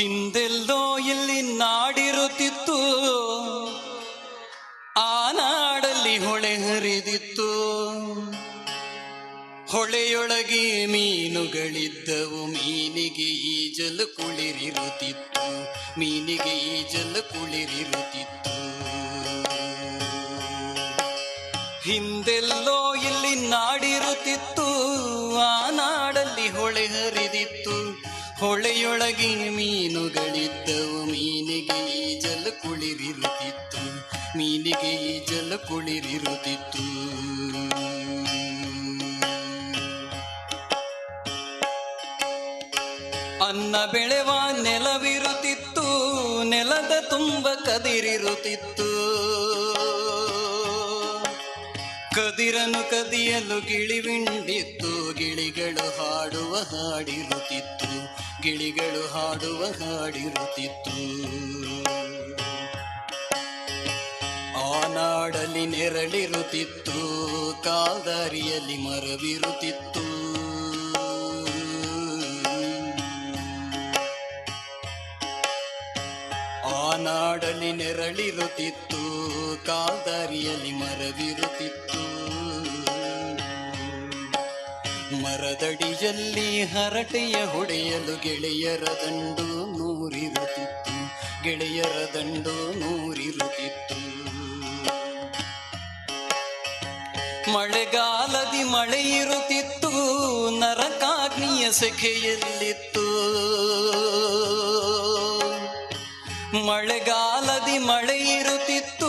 ಹಿಂದೆಲ್ಲೋ ಇಲ್ಲಿ ನಾಡಿರುತ್ತಿತ್ತು. ಆ ನಾಡಲ್ಲಿ ಹೊಳೆ ಹರಿದಿತ್ತು. ಹೊಳೆಯೊಳಗೆ ಮೀನುಗಳಿದ್ದವು. ಮೀನಿಗೆ ಈಜಲು ಕುಳಿರಿರುತ್ತಿತ್ತು. ಮೀನಿಗೆ ಈಜಲು ಕುಳಿರಿರುತ್ತಿತ್ತು. ಹಿಂದೆಲ್ಲೋ ಹೊಳೆಯೊಳಗೆ ಮೀನುಗಳಿದ್ದವು. ಮೀನಿಗೆ ಜಲ ಕುಳಿರಿರುತ್ತಿತ್ತು. ಮೀನಿಗೆ ಜಲ ಕುಳಿರಿರುತ್ತಿತ್ತು. ಅನ್ನ ಬೆಳೆವ ನೆಲವಿರುತ್ತಿತ್ತು. ನೆಲದ ತುಂಬ ಕದಿರಿರುತ್ತಿತ್ತು. ಕದಿರನು ಕದಿಯಲು ಗಿಳಿವಿಂಡಿತ್ತು ಗಿಳಿಗಳು ಹಾಡುವ ಹಾಡಿರುತ್ತಿತ್ತು. ಗಿಳಿಗಳು ಹಾಡುವ ಹಾಡಿರುತ್ತಿತ್ತು. ಆನಾಡಲಿ ನೆರಳಿರುತ್ತಿತ್ತು ಕಾದಾರಿಯಲ್ಲಿ ಮರವಿರುತ್ತಿತ್ತು. ಆನಾಡಲಿ ನೆರಳಿರುತ್ತಿತ್ತು ಕಾದಾರಿಯಲ್ಲಿ ಮರವಿರುತ್ತಿತ್ತು. ಮರದಡಿಯಲ್ಲಿ ಹರಟೆಯ ಹೊಡೆಯಲು ಗೆಳೆಯರ ದಂಡು ನೂರಿರುತ್ತಿತ್ತು. ಗೆಳೆಯರ ದಂಡು ನೂರಿರುತ್ತಿತ್ತು. ಮಳೆಗಾಲದಿ ಮಳೆ ಇರುತ್ತಿತ್ತು, ನರಕಾಗ್ನಿಯ ಸೆಖೆಯಲ್ಲಿತ್ತು. ಮಳೆಗಾಲದಿ ಮಳೆ ಇರುತ್ತಿತ್ತು,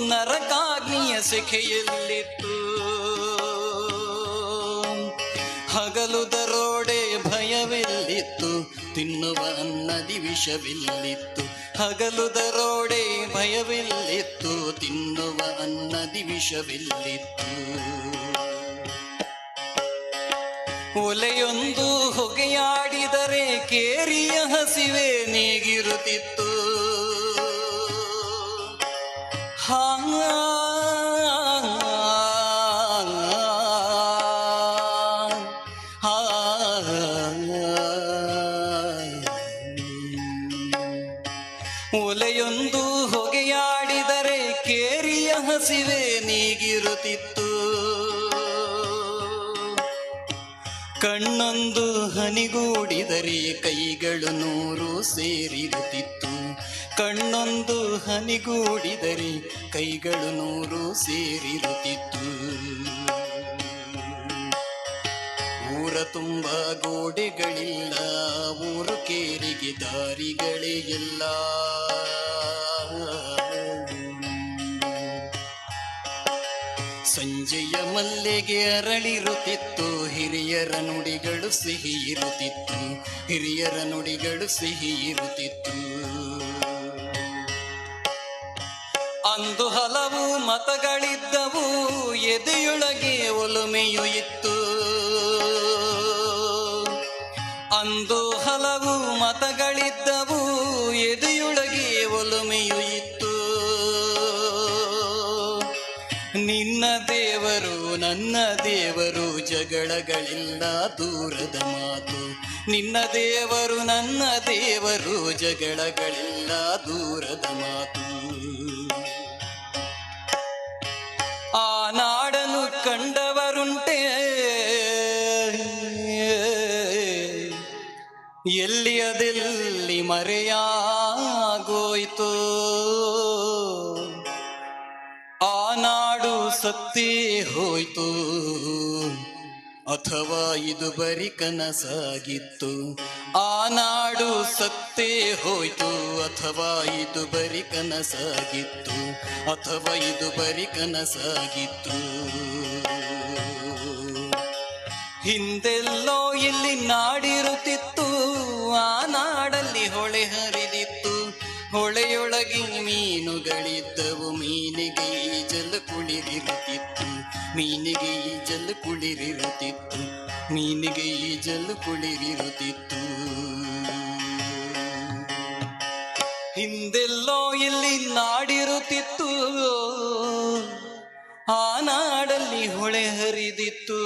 ನರಕಾಗ್ನಿಯ ಸೆಖೆಯಲ್ಲಿತ್ತು. ಹಗಲು ದರೋಡೆ ಭಯವೆಲ್ಲಿತ್ತು. ತಿನ್ನುವ ಅನ್ನದಿ ವಿಷವಿಲ್ಲಿತ್ತು. ಹಗಲು ದರೋಡೆ ಭಯವಿಲ್ಲಿತ್ತು. ತಿನ್ನುವ ಅನ್ನದಿ ವಿಷವಿಲ್ಲಿತ್ತು. ಒಲೆಯೊಂದು ಹೊಗೆಯಾಡಿದರೆ ಕೇರಿಯ ಹಸಿವೆ ನೀಗಿರುತ್ತಿತ್ತು. ಹಾ ಒಲೆಯೊಂದು ಹೊಗೆಯಾಡಿದರೆ ಕೇರಿಯ ಹಸಿವೆ ನೀಗಿರುತ್ತಿತ್ತು. ಕಣ್ಣೊಂದು ಹನಿಗೂಡಿದರೆ ಕೈಗಳು ನೂರು ಸೇರಿರುತ್ತಿತ್ತು. ಕಣ್ಣೊಂದು ಹನಿಗೂಡಿದರೆ ಕೈಗಳು ನೂರು ಸೇರಿರುತ್ತಿತ್ತು. ಊರ ತುಂಬ ಗೋಡೆಗಳಿಲ್ಲ, ಊರು ಕೇರಿಗೆ ದಾರಿಗಳೇ ಎಲ್ಲ ಸಂಜೆಯ ಮಲ್ಲೆಗೆ ಅರಳಿರುತ್ತಿತ್ತು, ಹಿರಿಯರ ನುಡಿಗಳು ಸಿಹಿ ಇರುತ್ತಿತ್ತು, ಹಿರಿಯರ ನುಡಿಗಳು ಸಿಹಿ ಇರುತ್ತಿತ್ತು. ಅಂದು ಹಲವು ಮತಗಳಿದ್ದವು, ಎದೆಯೊಳಗೆ ಒಲುಮೆಯು ಇತ್ತು. ಜಗಳಗಳಿಲ್ಲ ದೂರದ ಮಾತು. ನಿನ್ನ ದೇವರು, ನನ್ನ ದೇವರು ಜಗಳಗಳಿಲ್ಲ ದೂರದ ಮಾತು. ಆ ನಾಡನು ಕಂಡವರುಂಟೆ. ಎಲ್ಲಿ ಅದೆಲ್ಲಿ ಮರೆಯಾಗೋಯ್ತು. ಆ ನಾಡು ಸತ್ತೇ ಹೋಯ್ತು. ಅಥವಾ ಇದು ಬರಿ ಕನಸಾಗಿತ್ತು? ಆ ನಾಡು ಸತ್ತೇ ಹೋಯ್ತು, ಅಥವಾ ಇದು ಬರಿ ಕನಸಾಗಿತ್ತು? ಅಥವಾ ಇದು ಬರಿ ಕನಸಾಗಿತ್ತು? ಹಿಂದೆಲ್ಲೋ ಇಲ್ಲಿ ನಾಡಿರುತ್ತಿತ್ತು, ಆ ನಾಡಲ್ಲಿ ಹೊಳೆ ಹರಿದಿತ್ತು. ಹೊಳೆಯೊಳಗೆ ಮೀನುಗಳಿದ್ದವು, ಮೀನಿಗೆ ಜಲ ಕುಳಿರಿರುತ್ತಿತ್ತು ಮೀನಿಗೆ ಈಜಲು ಕುಳಿರಿರುತ್ತಿತ್ತು. ಮೀನಿಗೆ ಈಜಲು ಕುಳಿರಿರುತ್ತಿತ್ತು. ಹಿಂದೆಲ್ಲೋ ಇಲ್ಲಿ ನಾಡಿರುತ್ತಿತ್ತು. ಆ ನಾಡಲ್ಲಿ ಹೊಳೆ ಹರಿದಿತ್ತು.